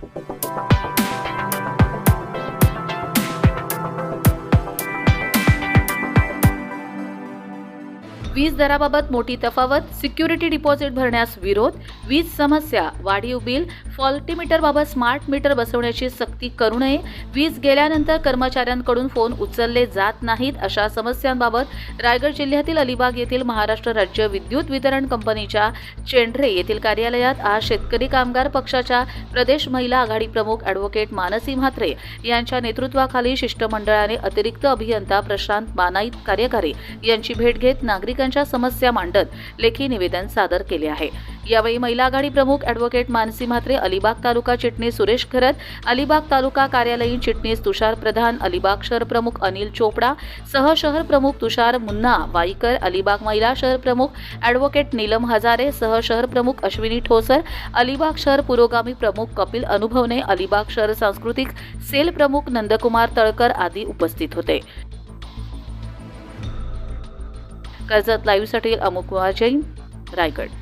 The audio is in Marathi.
Thank you. वीज दराबाबत मोठी तफावत सिक्युरिटी डिपॉझिट भरण्यास विरोध वीज समस्या वाढीव बिल फॉल्टी मीटरबाबत स्मार्ट मीटर बसवण्याची सक्ती करू नये. वीज गेल्यानंतर कर्मचाऱ्यांकडून फोन उचलले जात नाहीत अशा समस्यांबाबत रायगड जिल्ह्यातील अलिबाग येथील महाराष्ट्र राज्य विद्युत वितरण कंपनीच्या चेंढरे येथील कार्यालयात आज शेतकरी कामगार पक्षाच्या प्रदेश महिला आघाडी प्रमुख ॲडव्होकेट मानसी म्हात्रे यांच्या नेतृत्वाखाली शिष्टमंडळाने अतिरिक्त अभियंता प्रशांत बानाईत कार्यकारी यांची भेट घेत नागरिक नागरिकांच्या समस्या मांडत लेखी निवेदन सादर केले आहे. यावेळी महिला आघाडी प्रमुख ॲडव्होकेट मानसी म्हात्रे अलिबाग तालुका चिटणीस सुरेश खरत अलिबाग तालुका कार्यालयीन चिटणीस तुषार प्रधान अलिबाग शहर प्रमुख अनिल चोपडा सह शहर प्रमुख तुषार मुन्ना वाईकर अलिबाग महिला शहर प्रमुख ॲडव्होकेट नीलम हजारे सह शहर प्रमुख अश्विनी ठोसर अलिबाग शहर पुरोगामी प्रमुख कपिल अनुभवने अलिबाग शहर सांस्कृतिक सेल प्रमुख नंदकुमार तळकर आदी उपस्थित होते. कर्जत लाईव्हसाठी अमुक कुमार जैन रायगड.